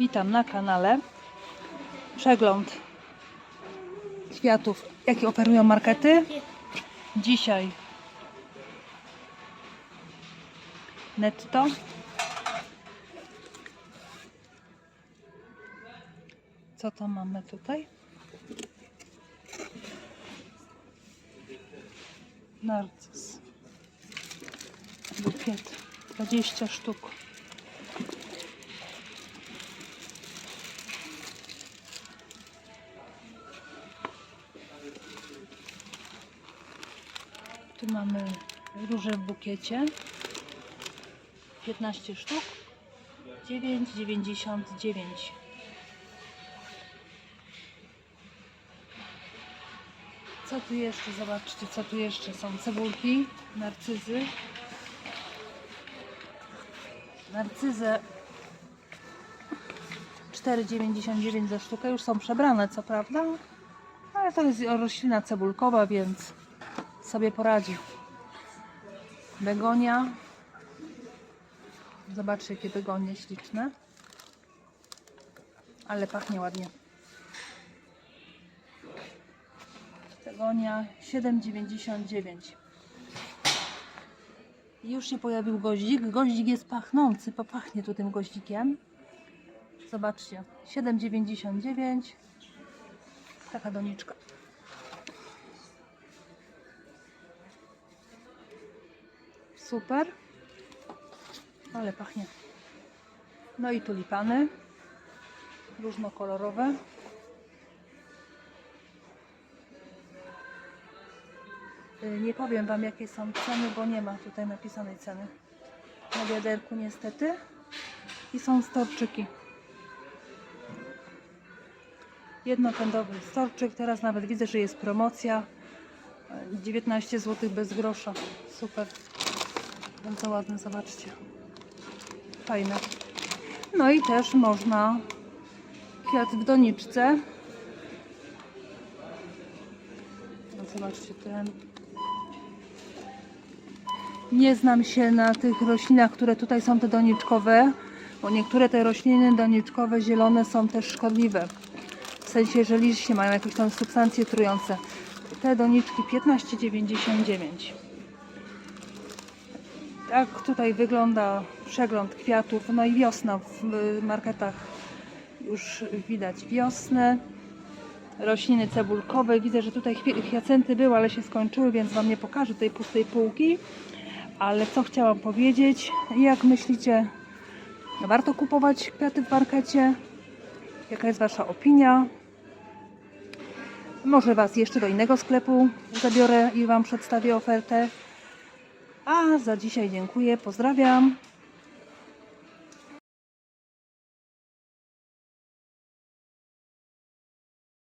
Witam na kanale. Przegląd kwiatów, jakie oferują markety. Dzisiaj netto. Co to mamy tutaj? Narcyz. Bukiet. 20 sztuk. Tu mamy róże w bukiecie. 15 sztuk. 9,99. Co tu jeszcze? Zobaczcie, co tu jeszcze są. Cebulki, narcyzy. Narcyzę 4,99 za sztukę. Już są przebrane, co prawda. Ale to jest roślina cebulkowa, więc sobie poradzi. Begonia. Zobaczcie, jakie begonie śliczne. Ale pachnie ładnie. Begonia 7,99. Już się pojawił goździk. Goździk jest pachnący. Popachnie tu tym goździkiem. Zobaczcie. 7,99. Taka doniczka. Super. Ale pachnie. No i tulipany. Różnokolorowe. Y, Nie powiem Wam jakie są ceny, bo nie ma tutaj napisanej ceny. Na wiaderku niestety. I są storczyki. Jednopędowy storczyk. Teraz nawet widzę, że jest promocja. Y, 19 zł bez grosza. Super. Bardzo ładne, zobaczcie. Fajne. No i też można kwiat w doniczce. No zobaczcie ten. Nie znam się na tych roślinach, które tutaj są te doniczkowe, bo niektóre te rośliny doniczkowe zielone są też szkodliwe. W sensie, że liście mają jakieś tam substancje trujące. Te doniczki 15,99. Tak tutaj wygląda przegląd kwiatów. No i wiosna w marketach już widać wiosnę. Rośliny cebulkowe. Widzę, że tutaj hiacynty były, ale się skończyły, więc Wam nie pokażę tej pustej półki. Ale co chciałam powiedzieć? Jak myślicie, warto kupować kwiaty w markecie? Jaka jest Wasza opinia? Może Was jeszcze do innego sklepu zabiorę i Wam przedstawię ofertę. A za dzisiaj dziękuję, pozdrawiam.